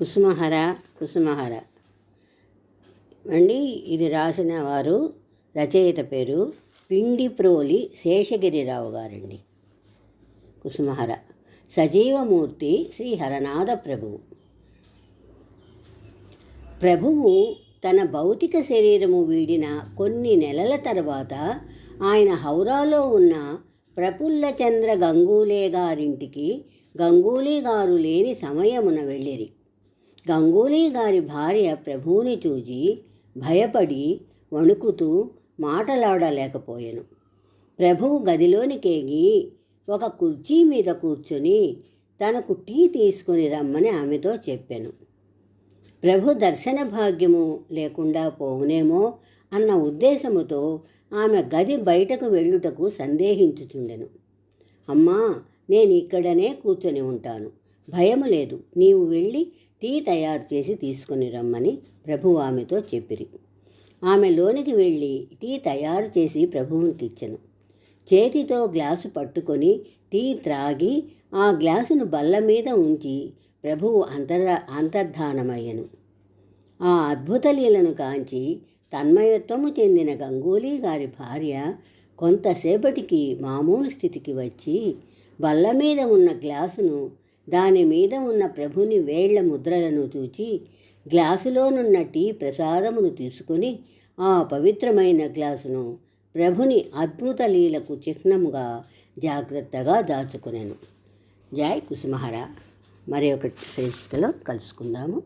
కుసుమహర కుసుమహర. అండి ఇది రాసిన వారు రచయిత పేరు పిండి ప్రోలి శేషగిరిరావు గారండి. కుసుమహర. సజీవమూర్తి శ్రీ హరనాథ ప్రభువు. ప్రభువు తన భౌతిక శరీరము వీడిన కొన్ని నెలల తర్వాత ఆయన హౌరాలో ఉన్న ప్రఫుల్లచంద్ర గంగూలే గారింటికి గంగూలీ గారు లేని సమయమున వెళ్ళిరి. గంగూలీ గారి భార్య ప్రభువుని చూచి భయపడి వణుకుతూ మాటలాడలేకపోయాను. ప్రభువు గదిలోనికేగి ఒక కుర్చీ మీద కూర్చొని తనకు టీ తీసుకొని రమ్మని ఆమెతో చెప్పాను. ప్రభు దర్శన భాగ్యము లేకుండా పోవునేమో అన్న ఉద్దేశముతో ఆమె గది బయటకు వెళ్ళుటకు సందేహించుచుండెను. అమ్మా నేను ఇక్కడనే కూర్చొని ఉంటాను. భయము లేదు. నీవు వెళ్ళి టీ తయారు చేసి తీసుకొని రమ్మని ప్రభు ఆమెతో చెప్పిరి. ఆమె లోనికి వెళ్ళి టీ తయారు చేసి ప్రభువునికి ఇచ్చెను. చేతితో గ్లాసు పట్టుకొని టీ త్రాగి ఆ గ్లాసును బల్ల మీద ఉంచి ప్రభువు అంతర అంతర్ధానమయ్యను. ఆ అద్భుత లీలను కాంచి తన్మయత్వము చెందిన గంగూలీ గారి భార్య కొంతసేపటికి మామూలు స్థితికి వచ్చి బల్ల మీద ఉన్న గ్లాసును దాని మీద ఉన్న ప్రభుని వేళ్ళ ముద్రలను చూచి గ్లాసులోనున్న టీ ప్రసాదమును తీసుకొని ఆ పవిత్రమైన గ్లాసును ప్రభుని అద్భుత లీలకు చిహ్నముగా జాగ్రత్తగా దాచుకునేను. జై కుసుమహర మరి ఒక శీర్షికలో కలుసుకుందాము.